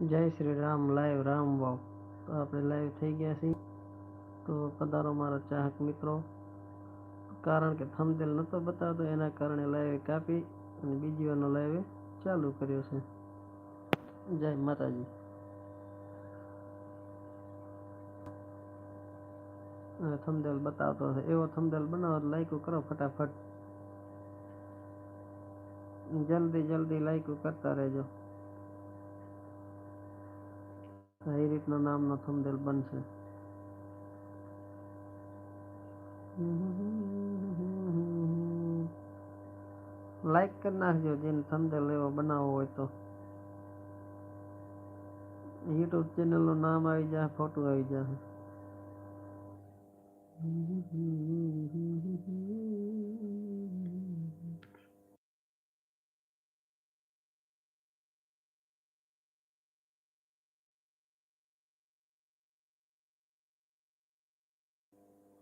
जय श्री राम लाइव राम बाबू आप रे लाइव થઈ ગયા છે તો કધારા મારા ચાહક મિત્રો કારણ કે થમદલ નતો બતાતો એના કારણે લાઈવ કાપી અને બીજુંનો લાઈવ ચાલુ કર્યો છે જય માતાજી થમદલ બતાવતો છે એવો થમદલ બનાવ લાઈક કરો फटाफट જલ્દી જલ્દી લાઈક કરતા રહેજો કઈ રીતનું નામ નથમ દેલ બનશે લાઈક કરી નાખજો જેને થંબનેલ એવો બનાવવો હોય તો યુટ્યુબ ચેનલ નું નામ આવી જાય ફોટો આવી જાય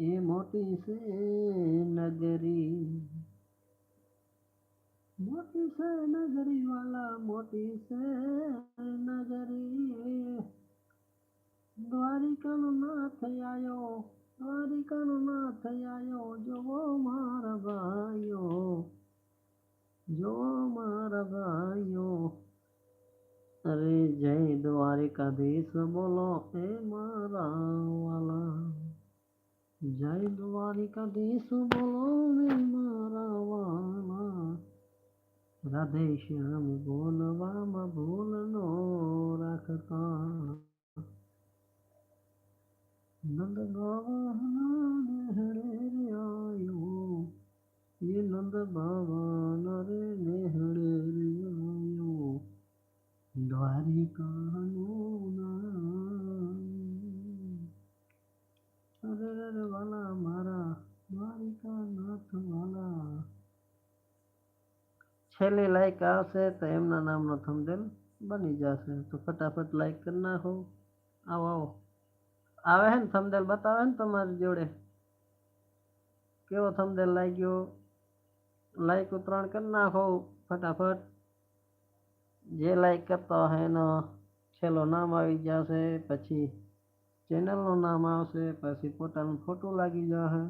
ये मोटी से नगरी मोटी से नगरी वाला मोटी से नगरी द्वारिका नाथ आयो द्वारिका नाथ आयो जो वो मार भाइयो जो मार भाइयो अरे जय द्वारिकाधीश बोलो ए मारा वाला જય દ્વારિકાધીશ બોલો રે મારા વાલા રાધે શ્યામ બોલવામાં ભૂલ નો રાખતા નંદ બાવાના હેડે રે આયો એ નંદ બાવાના રે નેહડે રે આયો દ્વારિકાનો ના हर वाला मारा मारिका नाथ वाला छेले लाइक आवशे तो एमना नाम नो थंबनेल बनी जासे तो फटाफट लाइक करना हो आओ आओ आवे हैं थंबनेल बतावे हैं तुम्हारे जोड़े केवो थंबनेल लाइक यो लाइक उतरण करना हो फटाफट जे लाइक करता है ना छेलो नाम आवी जासे पची ચેનલનું નામ આવશે પછી પોતાનું ફોટો લાગી જશે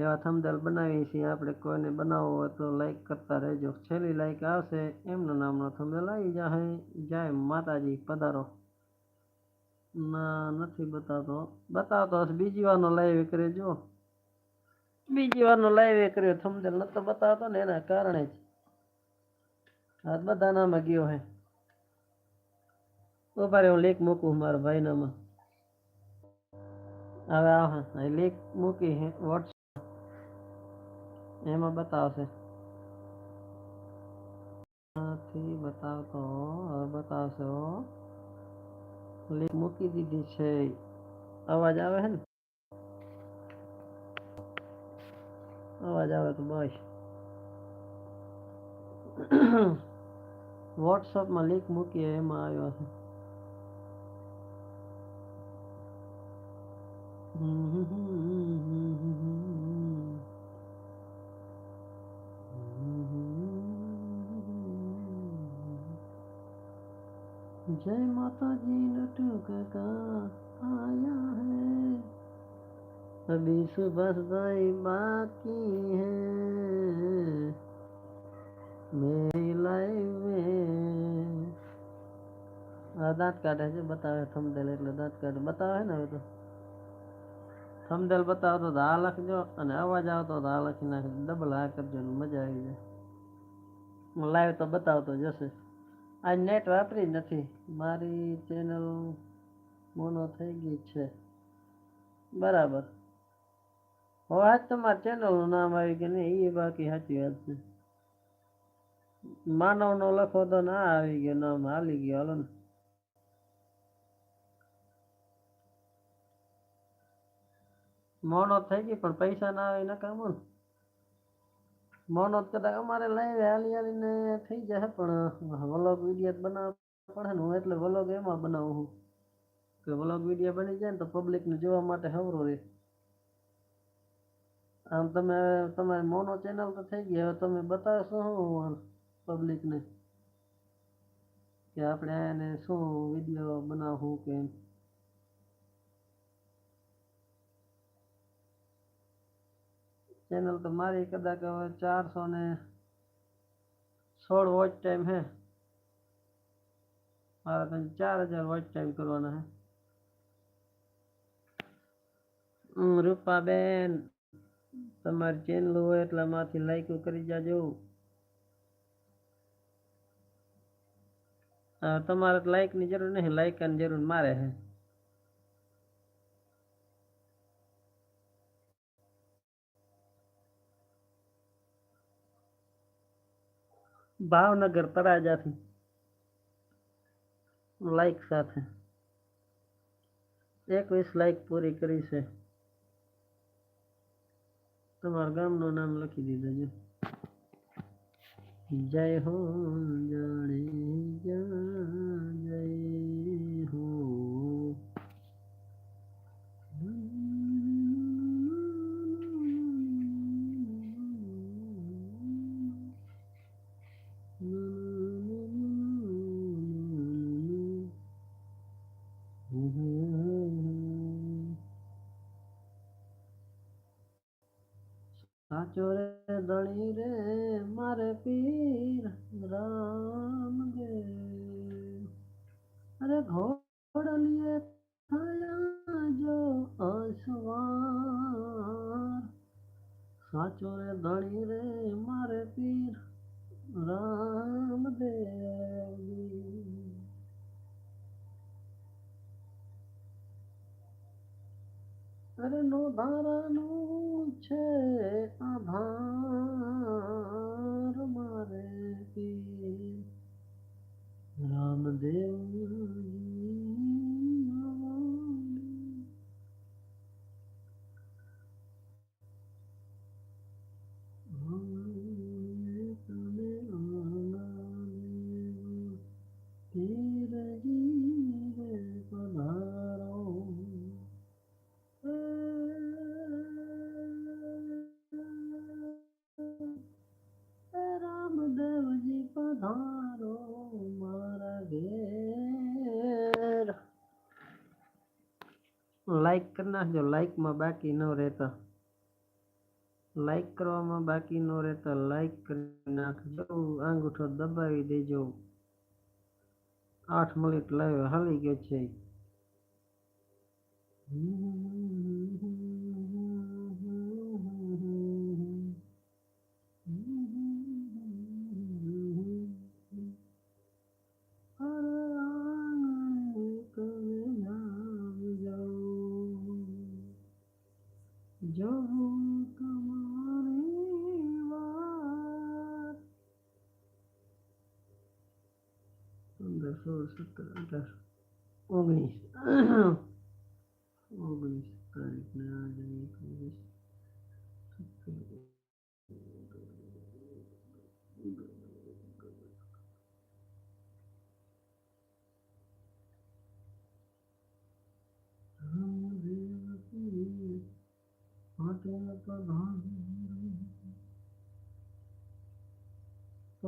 એવા થમદલ બનાવીએ છીએ આપણે કોઈને બનાવવો હોય તો લાઇક કરતા રહેજો છેલ્લી લાઇક આવશે એમનું નામનો થમદલ આવી જશે જય માતાજી પધારો ના નથી બતાવતો બતાવતો બીજી વારનો લાઈવ કરજો બીજી વારનો લાઈવ કર્યો થમદલ નતો બતાવતો ને એના કારણે જ હાથ નામાં ગયો હે કોબારે ઓ લેક મૂકું મારા ભાઈનામાં આ આ લેક મૂકી હે WhatsApp એમાં બતાવે સાથી બતાવ તો બતાસો લેક મૂકી દીધી છે અવાજ આવે હે અવાજ આવે તો બસ WhatsApp માં લેક મૂકી હે એમાં આયો છે जय माता जी लट्टू का आया है अभी सुबह सदाई बाकी है मेरी लाइफ में आधार कार्ड है जो बताओ थम दे दाँत कार्ड बताओ है ना वो तो સમજલ બતાવતો તો આ લખજો અને અવાજ આવતો તો આ લખી નાખજો ડબલ આ કરજો ને મજા આવી જાય લાઈવ તો બતાવતો જશે આ નેટ વાપરી નથી મારી ચેનલ મોનો થઈ ગઈ છે બરાબર હવે આજ તમારી ચેનલનું નામ આવી કે નહીં એ બાકી સાચી વાત છે માનવનો લખો તો ના આવી ગયો નામ હાલી ગયો હાલો ને મોનોત થઈ ગઈ પણ પૈસા ના આવે એના કામ મોનોત કદાચ અમારે લાઈવે હાલી હાલીને થઈ જશે પણ વ્લોગ વિડીયો બનાવવા પડે ને હું એટલે વ્લોગ એમાં બનાવું છું કે વ્લોગ વિડીયો બની જાય ને તો પબ્લિક ને જોવા માટે હવરો રહે આમ તમે તમારે મોનો ચેનલ તો થઈ ગઈ હવે તમે બતાવશો શું પબ્લિકને કે આપણે એને શું વિડીયો બનાવવું કે ચેનલ અમારી કદા કવ 400 16 વોટ ટાઈમ હે માર 4000 વોટ ટેવ કરવાના છે રૂપાબેન તમાર ચેન લુ એટલામાંથી લાઈક કરી જાજો તમાર લાઈક ની જરૂર નથી લાઈક અન જરૂર ન મારે છે भावनगर तराजा थी लाइक साथ है एक वीस लाइक पूरी करी से तुम्हारे गाम नो नाम लखी दीदा जो जय हो जाने जा લાઈક કરી નાખજો લાઈકમાં બાકી ન રહેતા લાઈક કરવામાં બાકી ન રહેતા લાઈક કરી નાખજો આંગૂઠો દબાવી દેજો આઠ મિનિટ લાઈવ હાલી ગયો છે હમ સત્તર ઓગણીસ ઓગણીસ તારીખના ઓગણીસ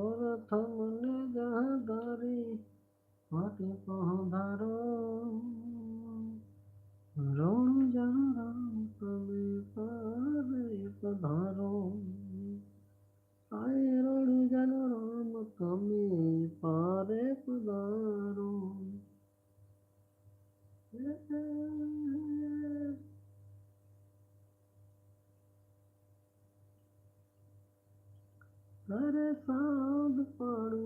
और थमने जहाँ दारी মাটি পহধারো রণ জানারাম তুমি পারে পধারো আয় রণ জানারাম তুমি পারে পধারো हर साध पढ़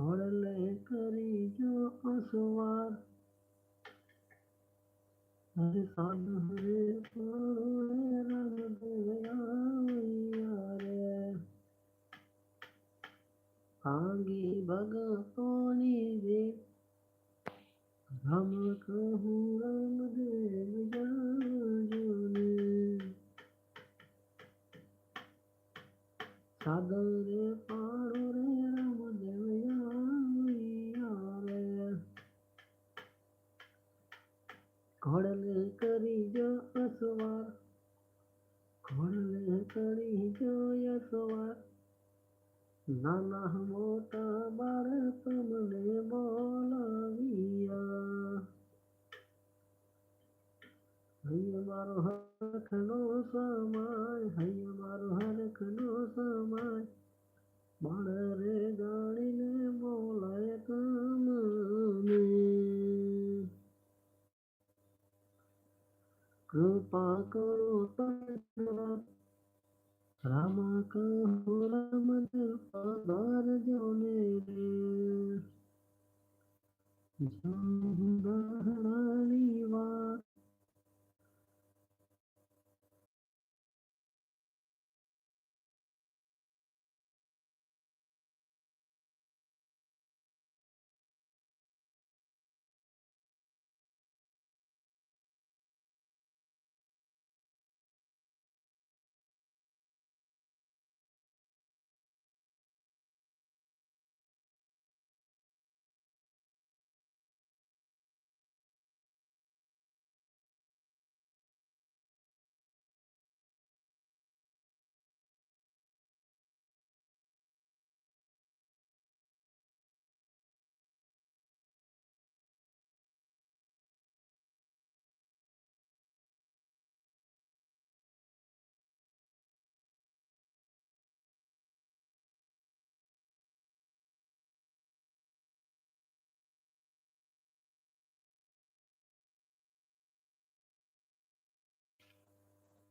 और ले करी जो असवार हरे साध हरे रंग देवयारे आगे भगतोनी जी हम कहूँ रंग देव जाने सागर पारो रे સમાય હૈયા મારું હરખનો સમાય બાળ રે ગાડીને બોલાય તમને કૃપા કરો રામા કહો રામ પધાર જોને રે જાણી વાત